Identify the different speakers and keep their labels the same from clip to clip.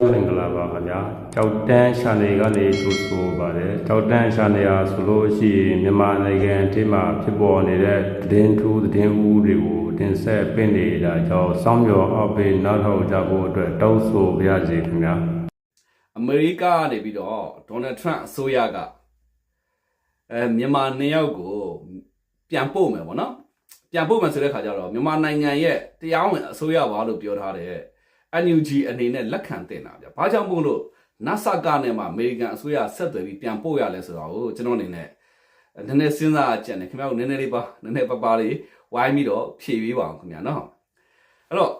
Speaker 1: မင်္ဂလာပါခင်ဗျာကြောက်တန်းရှာနေကနေထိုးဆိုပါတယ်ကြောက်တန်းရှာနေရဆိုလို့ရှိရင်မြန်မာနိုင်ငံအထိမှာဖြစ်ပေါ်နေတဲ့သတင်းထူးသတင်းဦးတွေကိုတင်ဆက်ပင့်နေတာကြောင့်စောင့်မျှော်အောက်ပေးနောက်ထောက်ကြဖို့အတွက်တောင်းဆိုပါရစေခင်ဗျာ
Speaker 2: အမေရိကကနေပြီးတော့ဒေါ်နယ်ထရန့်အစိုးရကအဲမြန်မာနှစ်ယောက်ကိုပြန်ပို့မယ်ပေါ့နော်ပြန်ပို့မယ်ဆိုတဲ့ခါကျတော့မြန်မာနိုင်ငံရဲ့တရားဝင်အစိုးရပါလို့ပြောထားတဲ့ NUG အနေနဲ့လက်ခံတင်တာဗျ။ဘာကြောင့်မို့လို့ NASA ကနဲ့မှအမေရိကန်အစိုးရဆက်သွယ်ပြီးပြန်ပို့ရလဲဆိုတော့ကျွန်တော်အနေနဲ့နည်းနည်းစဉ်းစားကြည့်နေခင်ဗျားတို့နည်းနည်းလေးပါနည်းနည်းပါပါလေးဝိုင်းပြီးတော့ဖြည့်ပေးပါအောင်ခင်ဗျာနော်။အဲ့တော့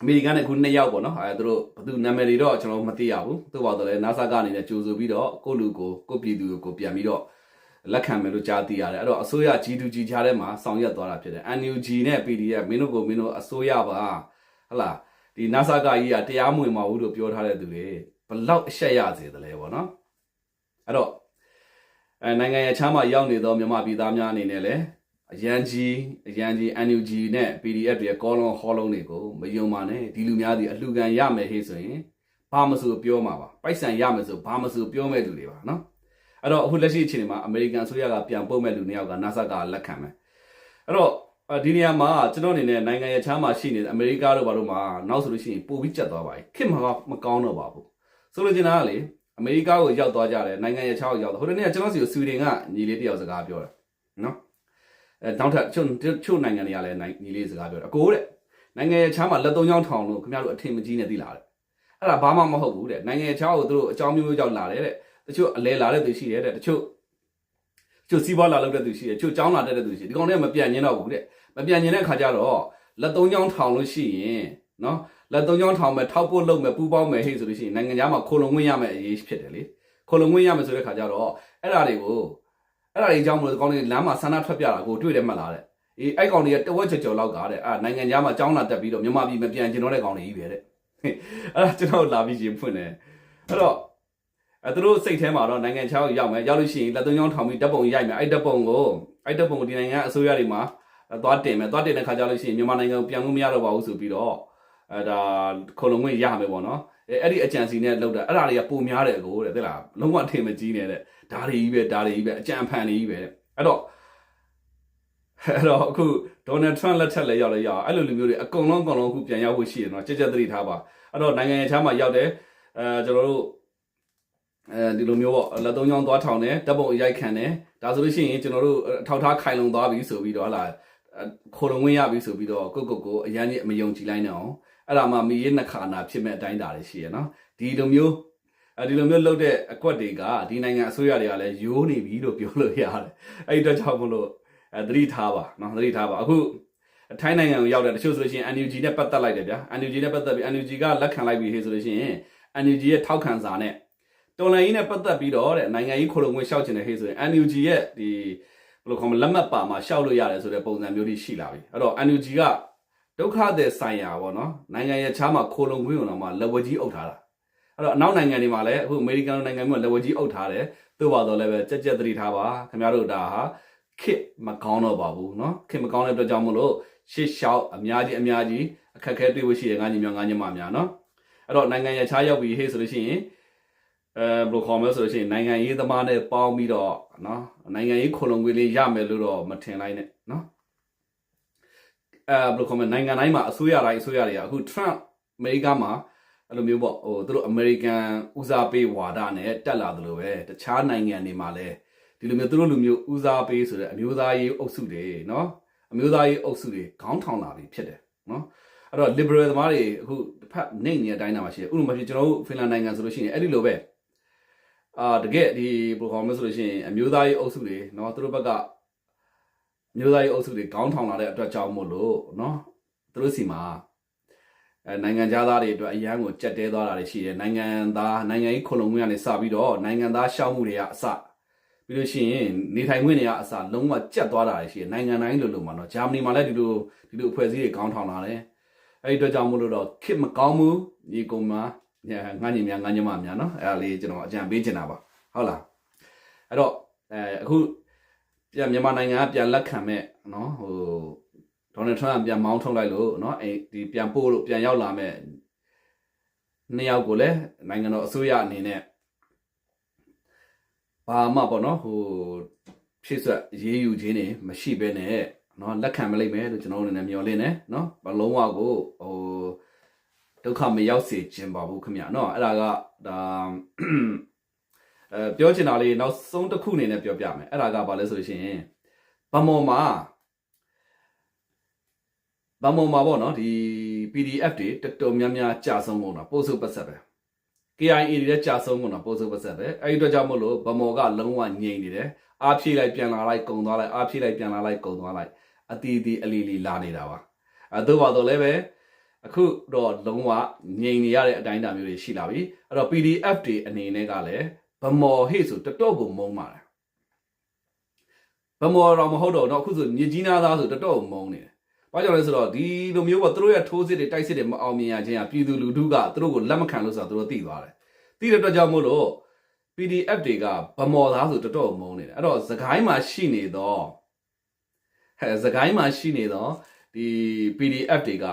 Speaker 2: အမေရိကန်နဲ့ခုနှစ်ယောက်ပေါ့နော်အဲသူတို့ဘသူနာမည်တွေတော့ကျွန်တော်မသိရဘူးသူ့ဘာတော့လဲ NASA ကနေနဲ့ကြိုဆိုပြီးတော့ကိုလူကိုကိုပြည်သူကိုပြန်ပြီးတော့လက်ခံမယ်လို့ကြားသိရတယ်အဲ့တော့အစိုးရ G2G ကြားထဲမှာဆောင်ရွက်သွားတာဖြစ်တယ် NUG နဲ့ PDF မင်းတို့ကိုမင်းတို့အစိုးရပါ ဟလာဒီ NASA ကကြီးကတရားမဝင်ပါဘူးလို့ပြောထားတဲ့သူတွေဘလောက်အရှက်ရစေတယ်လဲပေါ့နော်အဲ့တော့အဲနိုင်ငံရဲ့ချမ်းမှာရောက်နေသောမြန်မာပြည်သားများအနေနဲ့လည်းအရန်ကြီးအရန်ကြီး NUG နဲ့ PDF တွေကောလုံးဟောလုံးတွေကိုမယုံပါနဲ့ဒီလူများဒီအလှူခံရမယ်ဟေ့ဆိုရင်ဘာမဆိုပြောမှာပါပိုက်ဆံရမယ်ဆိုဘာမဆိုပြောမဲ့လူတွေပါနော်အဲ့တော့အခုလက်ရှိအခြေအနေမှာအမေရိကန်ဆိုရကပြန်ပုတ်မဲ့လူနှစ်ယောက်က NASA ကလက်ခံမယ်အဲ့တော့ ဒီနေရာမှာကျွန်တော်အနေနဲ့နိုင်ငံရဲ့ချမ်းမှာရှိနေတဲ့အမေရိကတို့ဘာလို့မှနောက်ဆိုလို့ရှိရင်ပိုပြီးကျက်သွားပါပြီခင်မှာမကောင်းတော့ပါဘူးဆိုလိုချင်တာကလေအမေရိကကိုရောက်သွားကြတယ်နိုင်ငံရဲ့ချမ်းကိုရောက်တော့ဟိုတနေ့ကကျွန်တော်စီကိုဆွီဒင်ကညီလေးတယောက်စကားပြောတယ်နော်အဲနောက်ထပ်ချို့ချို့နိုင်ငံတွေကလည်းညီလေးစကားပြောတယ်အကိုတဲ့နိုင်ငံရဲ့ချမ်းမှာလက်သုံးချောင်းထောင်လို့ခင်ဗျားတို့အထင်မကြီးနဲ့သိလာတယ်အဲ့ဒါဘာမှမဟုတ်ဘူးတဲ့နိုင်ငံရဲ့ချမ်းကိုသူတို့အကြောင်းမျိုးမျိုးကြောင့်လာတယ်တဲ့တချို့အလဲလာတဲ့သူရှိတယ်တဲ့တချို့တ ချို့စီးပွားလာလုပ်တဲ့သူရှိတယ်တချို့ចောင်းလာတဲ့သူရှိတယ်ဒီကောင်တွေကမပြတ်ညင်းတော့ဘူးတဲ့မပြတ်ညင်းတဲ့ခါကျတော့လက်သုံးချောင်းထောင်လို့ရှိရင်နော်လက်သုံးချောင်းထောင်မဲ့ထောက်ပို့လုပ်မဲ့ပူပေါင်းမဲ့ဟိဆိုလို့ရှိရင်နိုင်ငံသားမှာခိုလုံဝင်ရမဲ့အရေးဖြစ်တယ်လေခိုလုံဝင်ရမဲ့ဆိုတဲ့ခါကျတော့အဲ့ဒါတွေကိုအဲ့ဒါတွေအကြောင်းမလို့ကောင်းနေလမ်းမှာဆန္ဒထွက်ပြတာကိုတွေ့တယ်မှတ်လားတဲ့အေးအဲ့ကောင်တွေကတဝက်ချော်ချော်လောက်ကတဲ့အာနိုင်ငံသားမှာចောင်းလာတက်ပြီးတော့မြန်မာပြည်မပြန်ကျင်တော့တဲ့ကောင်တွေကြီးပဲတဲ့အဲ့ဒါကျွန်တော်လာပြီးရင်ဖွင့်တယ်အဲ့တော့ အဲသူတို့စိတ်ထဲမှာတော့နိုင်ငံခြားကိုရောက်မယ်ရောက်လို့ရှိရင်လက်သုံးချောင်းထောင်ပြီးဓာတ်ပုံရိုက်မယ်အဲ့ဓာတ်ပုံကိုအဲ့ဓာတ်ပုံကိုဒီနိုင်ငံအစိုးရတွေမှာသွားတင်မယ်သွားတင်တဲ့ခါကျလို့ရှိရင်မြန်မာနိုင်ငံကိုပြန်လို့မရတော့ပါဘူးဆိုပြီးတော့အဲဒါခုံလုံးဝင်ရမယ်ပေါ့နော်အဲအဲ့ဒီအကြံစီနဲ့လောက်တာအဲ့ဒါတွေကပုံများတယ်ကိုတဲ့သိလားလုံးဝအထင်မကြီးနေတဲ့ဒါတွေကြီးပဲဒါတွေကြီးပဲအကြံဖန်တွေကြီးပဲတဲ့အဲ့တော့အဲ့တော့အခုဒေါ်နယ်ထရန့်လက်ထက်လည်းရောက်လဲရောက်အဲ့လိုလူမျိုးတွေအကုန်လုံးအကုန်လုံးအခုပြန်ရောက်ဖို့ရှိတယ်နော်ကြက်ကြက်သတိထားပါအဲ့တော့နိုင်ငံခြားမှာရောက်တယ်အဲကျွန်တော်တို့ အဲဒီလိုမျိုးပေါ့လက်သုံးချောင်းသွားထောင်တယ်ဓာတ်ပုံအရိုက်ခံတယ်ဒါဆိုလို့ရှိရင်ကျွန်တော်တို့အထောက်ထားခိုင်လုံသွားပြီဆိုပြီးတော့ဟလာခိုလုံဝင်ရပြီဆိုပြီးတော့ကိုကိုကိုအရန်ကြီးမယုံကြည်လိုက်နဲ့အောင်အဲ့ဒါမှမိရေးနှခါနာဖြစ်မဲ့အတိုင်းတာတွေရှိရနော်ဒီလိုမျိုးအဲဒီလိုမျိုးလုပ်တဲ့အကွက်တွေကဒီနိုင်ငံအစိုးရတွေကလည်းယိုးနေပြီလို့ပြောလို့ရတယ်အဲ့ဒီတော့ကြောင့်မလို့အဲသတိထားပါနော်သတိထားပါအခုထိုင်းနိုင်ငံကိုရောက်တဲ့တချို့ဆိုလို့ရှိရင် NUG နဲ့ပတ်သက်လိုက်တယ်ဗျာ NUG နဲ့ပတ်သက်ပြီး NUG ကလက်ခံလိုက်ပြီဟေ့ဆိုလို့ရှိရင် NUG ရဲ့ထောက်ခံစာနဲ့ တော်လိုင်းကြီးနဲ့ပတ်သက်ပြီးတော့တဲ့နိုင်ငံကြီးခိုလုံဝင်ရှောက်ကျင်တဲ့ဟေ့ဆိုရင် NUG ရဲ့ဒီဘယ်လိုခေါ်မလဲလက်မှတ်ပါမှာရှောက်လို့ရတယ်ဆိုတဲ့ပုံစံမျိုးတွေရှိလာပြီအဲ့တော့ NUG ကဒုက္ခသည်ဆိုင်ရာပေါ့နော်နိုင်ငံရဲ့ချားမှာခိုလုံခွင့်အောင်မှာလက်ဝဲကြီးအုပ်ထားတာအဲ့တော့အနောက်နိုင်ငံတွေမှာလည်းအခုအမေရိကန်နိုင်ငံမျိုးလက်ဝဲကြီးအုပ်ထားတယ်သို့ပါတော့လည်းပဲကြက်ကြက်သတိထားပါခင်ဗျားတို့ဒါဟာခစ်မကောင်းတော့ပါဘူးเนาะခစ်မကောင်းတဲ့အတွက်ကြောင့်မလို့ရှစ်လျှောက်အများကြီးအများကြီးအခက်အခဲတွေ့ဖို့ရှိတယ်ငါညီများငါညီမများเนาะအဲ့တော့နိုင်ငံရဲ့ချားရောက်ပြီးဟေးဆိုလို့ရှိရင် အဲဘယ်လိုခေါ်မလဲဆိုလို့ရှိရင်နိုင်ငံရေးသမားနဲ့ပေါင်းပြီးတော့နော်နိုင်ငံရေးခုံလုံးကွေးလေးရမယ်လို့တော့မထင်လိုက်နဲ့နော်အဲဘယ်လိုခေါ်မလဲနိုင်ငံတိုင်းမှာအစိုးရတိုင်းအစိုးရတွေကအခု Trump အမေရိကမှာအဲ့လိုမျိုးပေါ့ဟိုသူတို့အမေရိကန်ဦးစားပေးဝါဒနဲ့တက်လာတယ်လို့ပဲတခြားနိုင်ငံတွေမှာလည်းဒီလိုမျိုးသူတို့လူမျိုးဦးစားပေးဆိုတဲ့အမျိုးသားရေးအုပ်စုတွေနော်အမျိုးသားရေးအုပ်စုတွေခေါင်းထောင်လာပြီဖြစ်တယ်နော်အဲ့တော့ liberal သမားတွေအခုတစ်ဖက်နေနေတဲ့အတိုင်းနာမှာရှိတယ်ဥပမာဖြစ်ကျွန်တော်တို့ဖင်လန်နိုင်ငံဆိုလို့ရှိရင်အဲ့ဒီလိုပဲ အာတကယ်ဒီဘယ်လိုခေါ်မလဲဆိုလို့ရှိရင်အမျိုးသားရေးအုပ်စုတွေเนาะသူတို့ဘက်ကမျိုးသားရေးအုပ်စုတွေခေါင်းထောင်လာတဲ့အတွက်ကြောင့်မို့လို့เนาะသူတို့စီမှာအဲနိုင်ငံသားတွေအတွက်အရန်ကိုကြက်တဲသွားတာတွေရှိတယ်နိုင်ငံသားနိုင်ငံရေးခုံလုံခွင့်ကနေစပြီးတော့နိုင်ငံသားရှောက်မှုတွေကအစပြီးလို့ရှိရင်နေထိုင်ခွင့်တွေကအစလုံးဝကြက်သွားတာတွေရှိတယ်နိုင်ငံတိုင်းလိုလိုမှာတော့ဂျာမနီမှာလည်းဒီလိုဒီလိုအဖွဲ့အစည်းတွေခေါင်းထောင်လာတယ်အဲ့ဒီအတွက်ကြောင့်မို့လို့တော့ခစ်မကောင်းဘူးညီကောင်မ ငါညီများငါညီမများနော်အဲ့ဒါလေးကျွန်တော်အကြံပေးချင်တာပါဟုတ်လားအဲ့တော့အဲအခုပြန်မြန်မာနိုင်ငံကပြန်လက်ခံမဲ့နော်ဟိုဒေါ်နယ်ထရမ့်ပြန်မောင်းထုတ်လိုက်လို့နော်အဲဒီပြန်ပို့လို့ပြန်ရောက်လာမဲ့နှစ်ယောက်ကိုလည်းနိုင်ငံတော်အစိုးရအနေနဲ့ဘာမှပေါ့နော်ဟိုဖြည့်ဆွက်ရေးယူခြင်းနေမရှိဘဲနဲ့နော်လက်ခံမလိုက်မယ်လို့ကျွန်တော်အနေနဲ့မျှော်လင့်တယ်နော်ဘလုံးဝကိုဟို ဒုက္ခမရောက်စေခြင်းပါဘူးခင်ဗျာเนาะအဲ့ဒါကဒါအဲပြောချင်တာလေးနောက်ဆုံးတစ်ခုအနေနဲ့ပြောပြမယ်အဲ့ဒါကဘာလဲဆိုလို့ရှိရင်ဗမော်မှာဗမော်မှာပေါ့နော်ဒီ PDF တွေတော်တော်များများကြာဆုံးကုန်တာပို့စုပတ်ဆက်ပဲ KIA တွေလည်းကြာဆုံးကုန်တာပို့စုပတ်ဆက်ပဲအဲ့ဒီအတွက်ကြောင့်မို့လို့ဗမော်ကလုံးဝငြိမ်နေတယ်အားဖြည့်လိုက်ပြန်လာလိုက်ကုံသွားလိုက်အားဖြည့်လိုက်ပြန်လာလိုက်ကုံသွားလိုက်အတီးတီးအလီလီလာနေတာပါအဲသို့ပါတော့လည်းပဲ အခုတော့လုံးဝငြိမ်နေရတဲ့အတိုင်းအတာမျိုးတွေရှိလာပြီအဲ့တော့ PDF တွေအနေနဲ့ကလည်းဗမော်ဟေ့ဆိုတော်တော်ကိုမုန်းပါတယ်ဗမော်တော့မဟုတ်တော့တော့အခုဆိုမြေကြီးနာသားဆိုတော်တော်ကိုမုန်းနေတယ်ဘာကြောင့်လဲဆိုတော့ဒီလိုမျိုးပေါ့သူတို့ရဲ့ထိုးစစ်တွေတိုက်စစ်တွေမအောင်မြင်ရခြင်းကပြည်သူလူထုကသူတို့ကိုလက်မခံလို့ဆိုတော့သူတို့သိသွားတယ်သိတဲ့အတွက်ကြောင့်မို့လို့ PDF တွေကဗမော်သားဆိုတော်တော်မုန်းနေတယ်အဲ့တော့သခိုင်းမှာရှိနေတော့ဟဲ့သခိုင်းမှာရှိနေတော့ဒီ PDF တွေက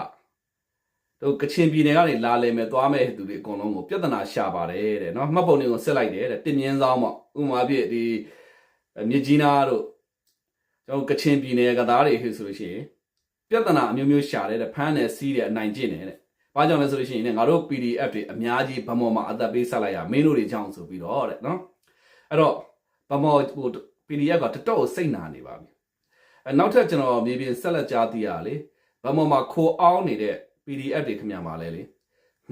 Speaker 2: တို့ကချင်ပြည်နယ်ကနေလာလည်မဲ့သွားမဲ့သူတွေအကုန်လုံးကိုပြဿနာရှာပါတယ်တဲ့နော်မှတ်ပုံတွေကိုဆက်လိုက်တယ်တဲ့တင်မြင့်ဆောင်ပေါ့ဥပမာပြည့်ဒီမြစ်ကြီးနားတို့ကျွန်တော်ကချင်ပြည်နယ်ကသားတွေဟိဆိုလို့ရှိရင်ပြဿနာအမျိုးမျိုးရှာတယ်တဲ့ဖမ်းတယ်စီးတယ်အနိုင်ကျင့်တယ်တဲ့ဘာကြောင့်လဲဆိုလို့ရှိရင်ねငါတို့ PDF တွေအများကြီးဗမော်မှာအသက်ပေးဆက်လိုက်ရမင်းတို့တွေကြောင်းဆိုပြီးတော့တဲ့နော်အဲ့တော့ဗမော်ဟို PDF ကတတော့ကိုစိတ်နာနေပါပြီအဲနောက်ထပ်ကျွန်တော်မြေပြင်ဆက်လက်ကြားသိရလေဗမော်မှာခိုအောင်နေတဲ့ PDF တွေခင်ဗျာမှာလဲလေ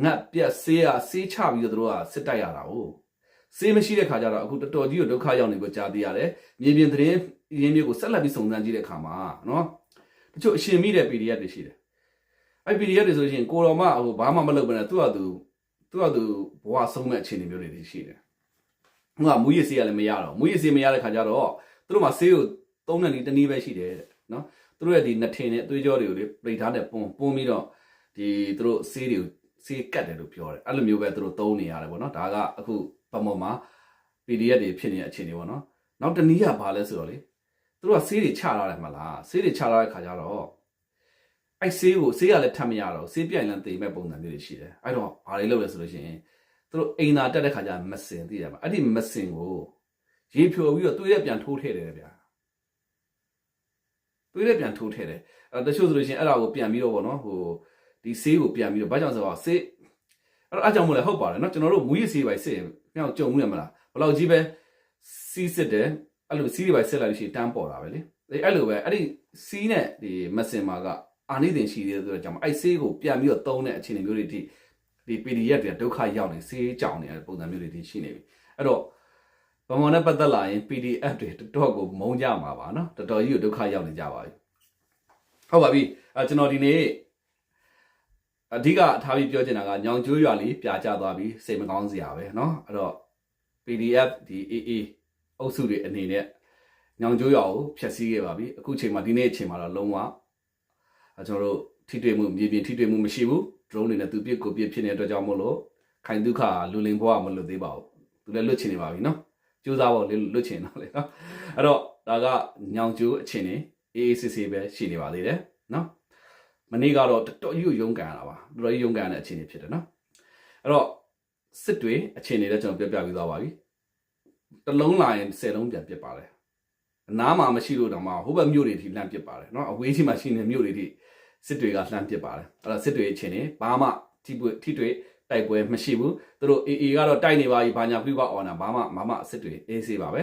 Speaker 2: ငတ်ပြက်ဆေးရဆေးချပြီးတော့သူတို့ကစစ်တိုက်ရတာ哦ဆေးမရှိတဲ့ခါကျတော့အခုတော်တော်ကြီးကိုဒုက္ခရောက်နေကိုကြားသိရတယ်မြေပြင်သတင်းရင်းမြစ်ကိုဆက်လက်ပြီးစုံစမ်းကြည့်တဲ့ခါမှာနော်တချို့အရှင်မိတဲ့ PDF တွေရှိတယ်အဲ့ PDF တွေဆိုလို့ရှိရင်ကိုတော်မဟိုဘာမှမလုပ်ဘဲနဲ့သူ့ဟာသူသူ့ဟာသူဘဝဆုံးမဲ့အခြေအနေမျိုးတွေရှိတယ်။ဟိုကမူရည်စေးရလည်းမရတော့မူရည်စေးမရတဲ့ခါကျတော့သူတို့မှာဆေးကိုသုံးတဲ့နေ့တစ်နည်းပဲရှိတယ်တဲ့နော်။သူတို့ရဲ့ဒီနှထင်နဲ့အသွေးကြောတွေကိုလေပြိထားတဲ့ပုံပုံပြီးတော့ ဒီသူတို့ဆေးတွေကိုဆေးကတ်တယ်လို့ပြောတယ်။အဲ့လိုမျိုးပဲသူတို့သုံးနေရတယ်ပေါ့နော်။ဒါကအခုပမော်မှာ PDF တွေဖြစ်နေတဲ့အခြေအနေပေါ့နော်။နောက်တစ်နည်းကဘာလဲဆိုတော့လေသူတို့ကဆေးတွေချထားတယ်မလား။ဆေးတွေချထားတဲ့ခါကျတော့အဲ့ဆေးကိုဆေးကလည်းထပ်မရတော့ဆေးပြိုင်လန်းတေမဲ့ပုံစံမျိုးတွေရှိတယ်အဲ့တော့ဘာတွေလုပ်လဲဆိုလို့ရှိရင်သူတို့အိမ်သာတက်တဲ့ခါကျမစင်သိတယ်မှာအဲ့ဒီမစင်ကိုရေဖြိုပြီးတော့တွေးရပြန်ထိုးထည့်တယ်ဗျာတွေးရပြန်ထိုးထည့်တယ်အဲ့တချို့ဆိုလို့ရှိရင်အဲ့ဒါကိုပြန်ပြီးတော့ဗောနော်ဟို ဒီဆေးကိုပြန်ပြီးတော့ဘာကြောင့်ဆိုတော့ဆေးအဲ့တော့အကြောင်းမို့လဲဟုတ်ပါတယ်နော်ကျွန်တော်တို့မူရည်ဆေးပိုင်စစ်ရင်မြောက်ကြုံမှုရမလားဘယ်လောက်ကြီးပဲစီးစစ်တယ်အဲ့လိုစီးတွေပိုင်စစ်လိုက်လို့ရှိရင်တန်းပေါ်တာပဲလေအဲ့လိုပဲအဲ့ဒီစီးနဲ့ဒီမစင်မာကအာနိသင်ရှိသေးတဲ့အတွက်ကြောင့်အဲ့ဆေးကိုပြန်ပြီးတော့သုံးတဲ့အခြေအနေမျိုးတွေဒီဒီ PDF တွေဒုက္ခရောက်နေဆေးကြောင်နေတဲ့ပုံစံမျိုးတွေဒီရှိနေပြီအဲ့တော့ဗမာနဲ့ပတ်သက်လာရင် PDF တွေတော်တော်ကိုမုန်းကြမှာပါနော်တော်တော်ကြီးကိုဒုက္ခရောက်နေကြပါပြီဟုတ်ပါပြီအဲကျွန်တော်ဒီနေ့ အဓိကထားပြီးပြောချင်တာကညောင်ကျိုးရွာလေးပြာကျသွားပြီစိတ်မကောင်းစရာပဲเนาะအဲ့တော့ PDF ဒီ AA အုပ်စုတွေအနေနဲ့ညောင်ကျိုးရွာကိုဖျက်ဆီးခဲ့ပါပြီအခုချိန်မှာဒီနေ့အချိန်မှာတော့လုံးဝအဲကျွန်တော်တို့ထိတွေ့မှုမြေပြင်ထိတွေ့မှုမရှိဘူး drone တွေနဲ့သူပြစ်ကိုပြစ်ဖြစ်နေတဲ့အတွက်ကြောင့်မို့လို့ခိုင်ဒုက္ခလူလင်ဘဝမလွတ်သေးပါဘူးသူလည်းလွတ်ချင်နေပါပြီเนาะကြိုးစားဖို့လေလွတ်ချင်တော့လေเนาะအဲ့တော့ဒါကညောင်ကျိုးအချင်းနေအေးအေးဆေးဆေးပဲရှိနေပါသေးတယ်เนาะ မနေ့ကတော့တော်တော်ကြီးရုံးကန်ရတာပါတော်တော်ကြီးရုံးကန်ရတဲ့အခြေအနေဖြစ်တယ်နော်အဲ့တော့စစ်တွေအခြေအနေလည်းကျွန်တော်ပြောပြပြီးသွားပါပြီတလုံးလာရင်10လုံးပြန်ပြစ်ပါတယ်အနားမှာမရှိလို့တောင်မှဟိုဘက်မြို့တွေထိလှမ်းပြစ်ပါတယ်နော်အဝေးကြီးမှာရှိနေမြို့တွေထိစစ်တွေကလှမ်းပြစ်ပါတယ်အဲ့တော့စစ်တွေအခြေအနေဘာမှထိပွေထိတွေ့တိုက်ပွဲမရှိဘူးသူတို့ AA ကတော့တိုက်နေပါပြီဘာညာပြပါအောင်တာဘာမှဘာမှစစ်တွေအေးဆေးပါပဲ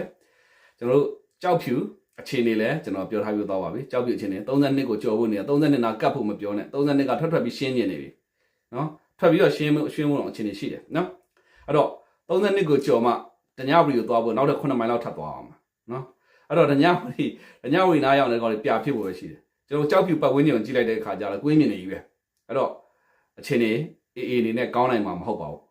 Speaker 2: ကျွန်တော်တို့ကြောက်ဖြူ အခြေအနေလဲကျွန်တော်ပြောထားပြသွားပါပြီကြောက်ပြအခြေအနေ32ကိုကြော်ဖို့နေတာ32နာကတ်ဖို့မပြောနဲ့32ကထွက်ထွက်ပြီးရှင်းနေနေပြီနော်ထွက်ပြီးတော့ရှင်းရှင်းဖို့တော့အခြေအနေရှိတယ်နော်အဲ့တော့32ကိုကြော်မှတညဝရီကိုသွားဖို့နောက်တဲ့9မိုင်လောက်ထပ်သွားအောင်နော်အဲ့တော့တညဝရီတညဝရီနားရောက်တဲ့ကောင်လေးပြဖြစ်ဖို့ပဲရှိတယ်ကျွန်တော်ကြောက်ပြပတ်ဝန်းကျင်ကိုကြည့်လိုက်တဲ့အခါကျတော့ကွင်းမြင်နေကြီးပဲအဲ့တော့အခြေအနေအေးအေးနေနဲ့ကောင်းနိုင်မှာမဟုတ်ပါဘူး